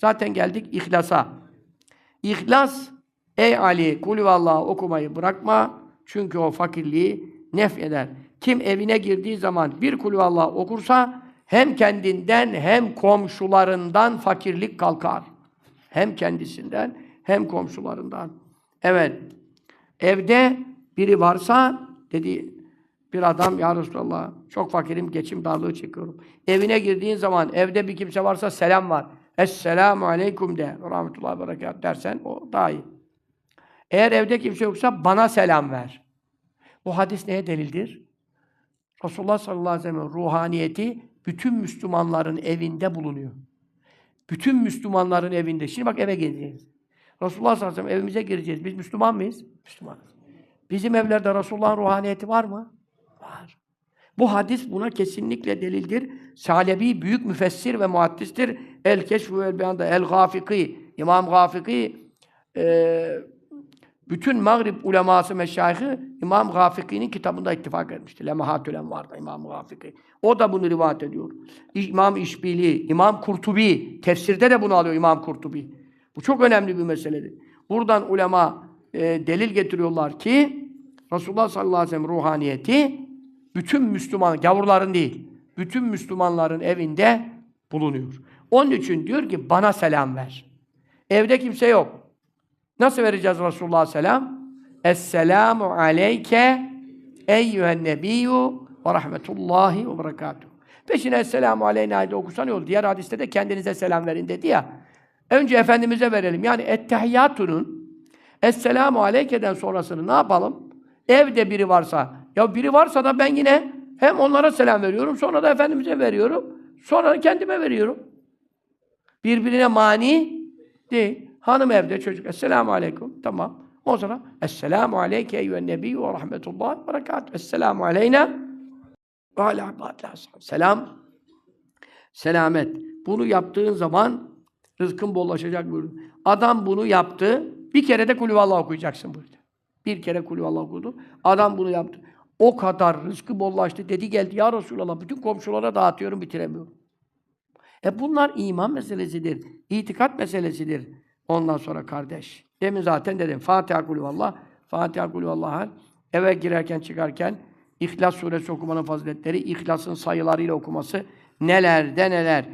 Zaten geldik ihlasa. İhlas, ey Ali, kulüvallah okumayı bırakma. Çünkü o fakirliği nef eder. Kim evine girdiği zaman bir kulüvallah okursa hem kendinden hem komşularından fakirlik kalkar. Hem kendisinden hem komşularından. Evet. Evde biri varsa dedi bir adam ya Resulallah çok fakirim geçim darlığı çekiyorum. Evine girdiğin zaman evde bir kimse varsa selam var. Esselamu aleyküm de. Rahmetullahi berekat dersen o daha iyi. Eğer evde kimse yoksa bana selam ver. Bu hadis neye delildir? Resulullah sallallahu aleyhi ve sellem ruhaniyeti bütün Müslümanların evinde bulunuyor. Bütün Müslümanların evinde. Şimdi bak eve geleceğiz. Resulullah sallallahu aleyhi ve sellem evimize gireceğiz. Biz Müslüman mıyız? Müslümanız. Bizim evlerde Resulullah'ın ruhaniyeti var mı? Bu hadis buna kesinlikle delildir. Salebi büyük müfessir ve muhaddistir. El Keşf ve El Beyan'da El Gafiki, İmam Gafiki eee bütün Mağrib uleması meşayihı İmam Gafiki'nin kitabında ittifak etmişti. Lemahatülen vardı İmam Gafiki. O da bunu rivayet ediyor. İmam İşbili, İmam Kurtubi, tefsirde de bunu alıyor İmam Kurtubi. Bu çok önemli bir meseledir. Buradan ulema e, delil getiriyorlar ki Resulullah sallallahu aleyhi ve sellem ruhaniyeti bütün Müslüman, gavurların değil, bütün Müslümanların evinde bulunuyor. Onun için diyor ki bana selam ver. Evde kimse yok. Nasıl vereceğiz Resulullah'a selam? Esselamu aleyke eyyühen nebiyyü ve rahmetullahi ve berekatuhu. Peşine Esselamu aleyna de okusan yol. Diğer hadiste de kendinize selam verin dedi ya. Önce Efendimiz'e verelim. Yani ettehiyyatunun Esselamu aleyke'den sonrasını ne yapalım? Evde biri varsa, ya biri varsa da ben yine hem onlara selam veriyorum, sonra da Efendimiz'e veriyorum, sonra kendime veriyorum. Birbirine mani değil. Hanım evde, çocuk. Esselamu aleyküm. Tamam. O zaman Esselamu aleyke eyyühen nebiyyü ve rahmetullahi ve berekatuhu. Esselamu aleyna ve ala. Selam. Selamet. Bunu yaptığın zaman rızkın bollaşacak buyurdu. Adam bunu yaptı. Bir kere de kulüvallah okuyacaksın buyurdu. Bir kere kulüvallah okudu. Adam bunu yaptı. O kadar rızkı bollaştı. Dedi geldi ya Resulallah bütün komşulara dağıtıyorum bitiremiyorum. E bunlar iman meselesidir. itikat meselesidir. Ondan sonra kardeş. Demin zaten dedim. Fatiha kulüvallah. Fatiha kulüvallah. Eve girerken çıkarken İhlas suresi okumanın faziletleri, İhlas'ın sayılarıyla okuması neler de neler.